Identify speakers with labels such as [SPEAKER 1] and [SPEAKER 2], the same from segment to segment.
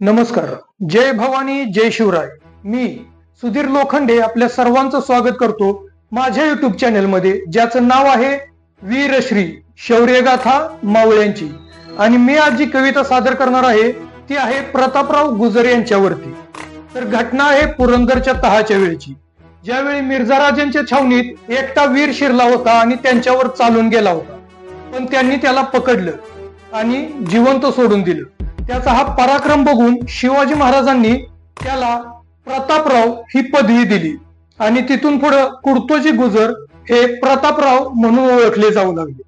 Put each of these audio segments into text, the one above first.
[SPEAKER 1] नमस्कार. जय भवानी जय शिवराय. मी सुधीर लोखंडे आपल्या सर्वांचं स्वागत करतो माझ्या युट्यूब चॅनेलमध्ये ज्याचं नाव आहे वीरश्री शौर्यगाथा मावळ्यांची. आणि मी आज जी कविता सादर करणार आहे ती आहे प्रतापराव गुजर यांच्यावरती. तर घटना आहे पुरंदरच्या तहाच्या वेळची. ज्यावेळी मिर्झा राजांच्या छावणीत एकटा वीर शिरला होता आणि त्यांच्यावर चालून गेला होता. पण त्यांनी त्याला पकडलं आणि जिवंत सोडून दिलं. त्याचा हा पराक्रम बघून शिवाजी महाराजांनी त्याला प्रतापराव ही पदवी दिली. आणि तिथून पुढे कुर्तोजी गुजर हे प्रतापराव म्हणून ओळखले जाऊ लागले.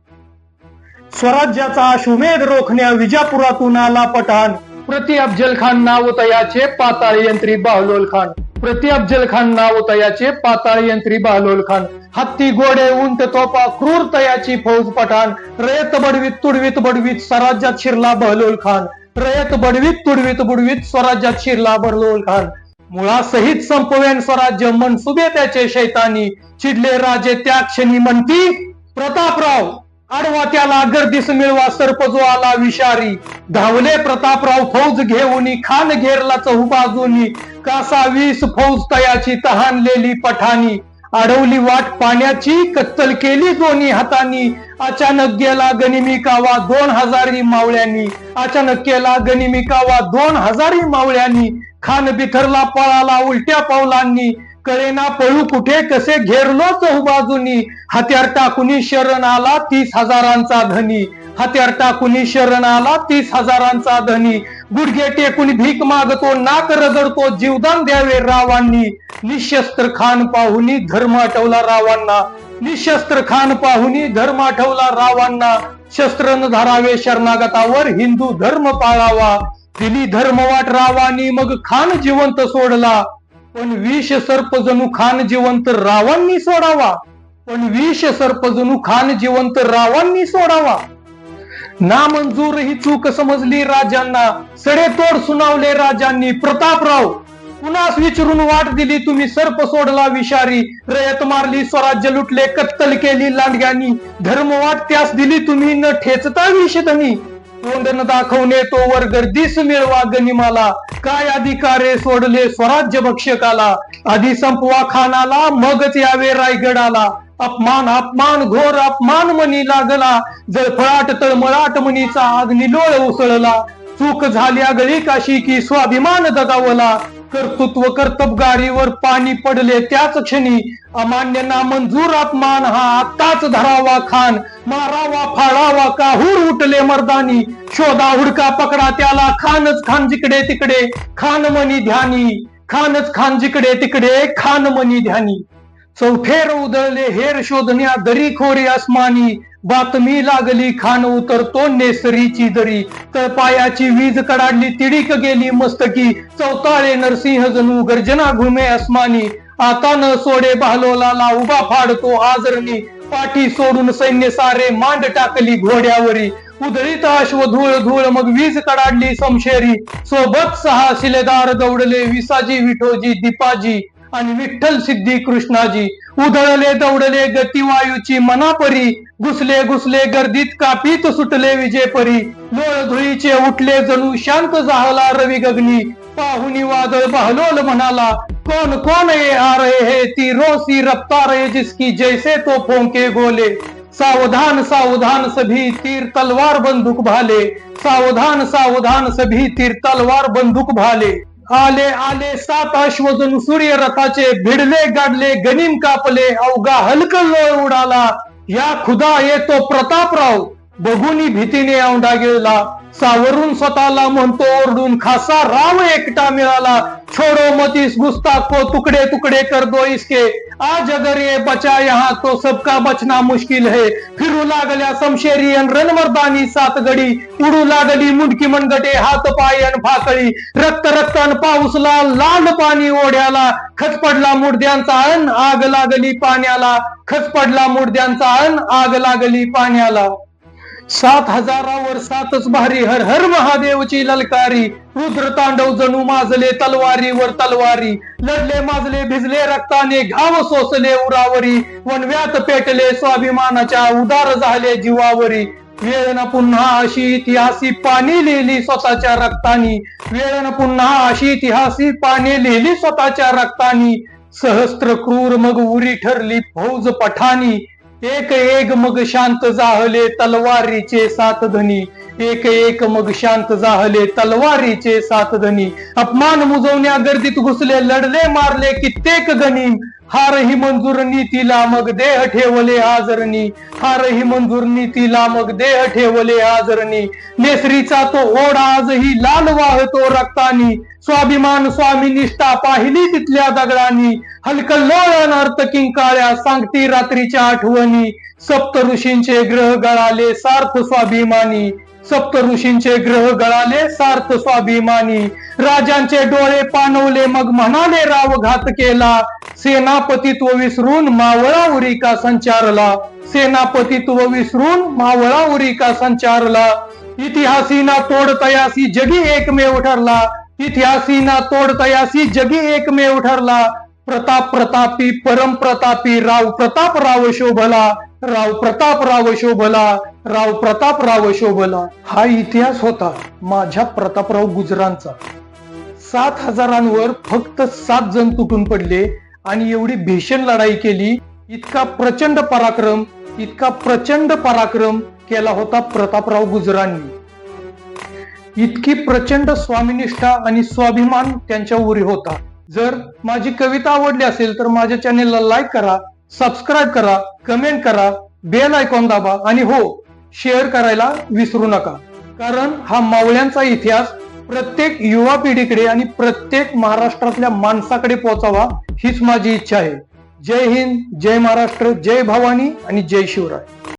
[SPEAKER 1] स्वराज्याचा अश्वमेध रोखण्या विजापुरातून आला पठाण. प्रति अफजल खान नाव तयाचे पाताळ यंत्री बहलोल खान. प्रति अफजल खान नाव तयाचे पाताळ यंत्री बहलोल खान. हत्ती गोडे उंट तोपा क्रूर तयाची फौज पठाण. रयत बडवीत तुडवीत बडवीत स्वराज्यात शिरला बहलोल खान. रयत बडवीत तुडवीत बुडवीत स्वराज्यात शिरला बहलोल खान. मुळासहित संपवेन स्वराज्य मनसुबे त्याचे शैतानी. चिडले राजे त्या क्षणी म्हणती प्रतापराव आडवा त्याला गर्दीस मिळवा सर्प जो आला विषारी. धावले प्रतापराव फौज घेऊन खान घेरला चहू बाजूनी कासा वीस फौज तयाची तहानलेली पठाणी अडवली वाट पाण्याची कत्तल केली दोन्ही हातांनी. अचानक गेला गनिमी कावा दोन हजारी मावळ्यांनी. अचानक केला गनिमी कावा दोन हजारी मावळ्यांनी. खान बिथरला पळाला उलट्या पावलांनी. कळेना पळू कुठे कसे घेरलो चहूबाजूनी. हत्यार टाकून शरण आला तीस हजारांचा धनी. हत्यार टाकुनी शरण आला. तीस हजारांचा धनी. गुडघे टेकून भीक मागतो नाक रगडतो जीवदान द्यावे रावांनी. निशस्त्र खान पाहुनी धर्म आठवला रावांना. निशस्त्र खान पाहुनी धर्म आठवला रावांना. शस्त्र न धरावे शरणागतावर हिंदू धर्म पाळावा. दिली धर्मवाट रावानी मग खान जिवंत सोडला. पण विष सर्प जणू खान जिवंत रावांनी सोडावा. पण विष सर्प जणू खान जिवंत रावांनी सोडावा. नामंजूर ही चूक समजली राजांना. सडेतोड सुनावले राजांनी. प्रतापराव कुणास विचारून वाट दिली? तुम्ही सर्प सोडला विषारी. रयत मारली स्वराज्य लुटले कत्तल केली लांडग्यानी. धर्मवाट त्यास दिली तुम्ही न ठेचता विषधनी. तोंड न दाखवणे तो वर गर्दीस मिळवा गनिमाला. काय अधिकारे सोडले स्वराज्य भक्षकाला? आधी संपवा खानाला मगच यावे रायगडाला. अपमान अपमान घोर अपमान मनी लागला. जळफळाट तळमळाट मनीचा अग्निलोळ उसळला. चूक झाल्या गळी काशी की स्वाभिमान दगावला. कर्तृत्व कर्तबगारीवर पाणी पडले त्याच क्षणी अमान्य नामंजूर अपमान हा आत्ताच धरावा खान. मारावा फाळावा काहूर उठले मर्दानी. शोधा हुडका पकडा त्याला खानच खान जिकडे तिकडे. खान मनी ध्यानी. खानच खान जिकडे तिकडे. खान मनी ध्यानी. चौफेर उधळले हेर शोधण्या दरी खोरी अस्मानी बातमी लागली खान उतरतो नेसरीची दरी. तळपायाची वीज कडाडली तिडीक गेली मस्तकी. चौताळे नरसिंह जणू गर्जना घुमे अस्मानी आता न सोडे बहलोलाला उभा फाडतो आजरणी पाठी सोडून सैन्य सारे मांड टाकली घोड्यावरी. उधळीत अश्व धूळ धूळ मग वीज कडाडली समशेरी. सोबत सहा शिलेदार दौडले विसाजी विठोजी दीपाजी. आणि विठ्ठल सिद्धी कृष्णाजी उधळले दौडले गतिवायूची मनापरी घुसले घुसले गर्दीत कापीत सुटले विजेपरी. लोळ धुळीचे उठले जणू शांत जाहला रवी गगनी. पाहुनी वादळ बहलोल म्हणाला कोण कोण ये आ रहे है? तीरों सी रफ्तार है जिसकी जैसे तो फोंके गोले. सावधान सावधान सभी तीर तलवार बंदूक भाले. सावधान सावधान सभी तीर तलवार बंदूक भाले. आले आले सात अश्वजन सूर्य रथाचे भिडले गाडले गनिम कापले अवघा हलकल लोळ उडाला. या खुदा येतो प्रतापराव. बघुनी भीतीने औंढा गेला. सावरून स्वतःला म्हणतो ओरडून खासा राव एकटा मिळाला. छोडो मतीस गुस्ताखो तुकडे तुकडे कर दो इसके. आज अगर ये बचा यहाँ तो सबका बचना मुश्किल है. फिरू लागल्या समशेरी अन रणमर्दानी सात गडी. उडू लागली मुंडकी मनगटे हात पाय अन फाकळी रक्त रक्त अन पाऊसला लाल पाणी ओढ्याला. खच पडला मुडद्यांचा अन आग लागली पाण्याला. खच पडला मुडद्यांचा अन आग लागली पाण्याला. सात हजारावर सातच भारी हर हर महादेवची ललकारी. रुद्र तांडव जणू माजले तलवारीवर तलवारी. लढले माजले भिजले रक्ताने घाव सोसले उरावरी. वनव्यात पेटले स्वाभिमानाच्या उदार झाले जीवावरी. वेळेनं पुन्हा अशी इतिहासी पाणी लिहिली स्वतःच्या रक्तानी. वेळेनं पुन्हा अशी इतिहासी पाणी लिहिली स्वतःच्या रक्तानी. सहस्त्र क्रूर मग उरी ठरली फौज पठाणी एक एक मग शांत जाहले तलवारीचे सात धनी. एक एक मग शांत जाहले तलवारीचे सात धनी. अपमान मुजवण्या गर्दीत घुसले लढले मारले कित्येक गणी हारही मंजूर नीतीला मग देह ठेवले आजरणी. हारही मंजूर नीतीला मग देह ठेवले आजरणी. नेसरीचा तो ओढा आजही लाल वाहतो रक्तानी. स्वाभिमान स्वामी निष्ठा पाहिली तिथल्या दगडांनी. हलकल्लोळण अर्थ किंकाळ्या सांगती रात्रीच्या आठवणी. सप्त ऋषींचे ग्रह गळाले सार्थ स्वाभिमानी. सप्त ऋषींचे ग्रह गळाले सार्थ स्वाभिमानी. राजांचे डोळे पाणवले मग म्हणाले राव घात केला. सेनापतित्व विसरून मावळा उरिका संचारला. सेनापतित्व विसरून मावळा उरिका संचारला. इतिहासीना तोडतयासी जगी एकमेव ठरला. इतिहासीना तोडतयासी जगी एकमेव ठरला. प्रताप प्रतापी परम प्रतापी राव प्रतापराव शोभला. राव प्रतापराव शोभला राव प्रतापराव शोभला. हा इतिहास होता माझ्या प्रतापराव गुजरांचा. सात हजारांवर फक्त सात जण तुटून पडले आणि एवढी भीषण लढाई केली. इतका प्रचंड पराक्रम इतका प्रचंड पराक्रम केला होता प्रतापराव गुजरांनी. इतकी प्रचंड स्वामीनिष्ठा आणि स्वाभिमान त्यांच्या उरी होता. जर माझी कविता आवडली असेल तर माझ्या चॅनेलला लाईक करा. सबस्क्राईब करा कमेंट करा बेल आयकॉन दाबा आणि हो शेअर करायला विसरू नका. कारण हा मावळ्यांचा इतिहास प्रत्येक युवा पिढीकडे आणि प्रत्येक महाराष्ट्रातल्या माणसाकडे पोहोचावा हीच माझी इच्छा आहे. जय हिंद जय महाराष्ट्र जय भवानी आणि जय शिवराय.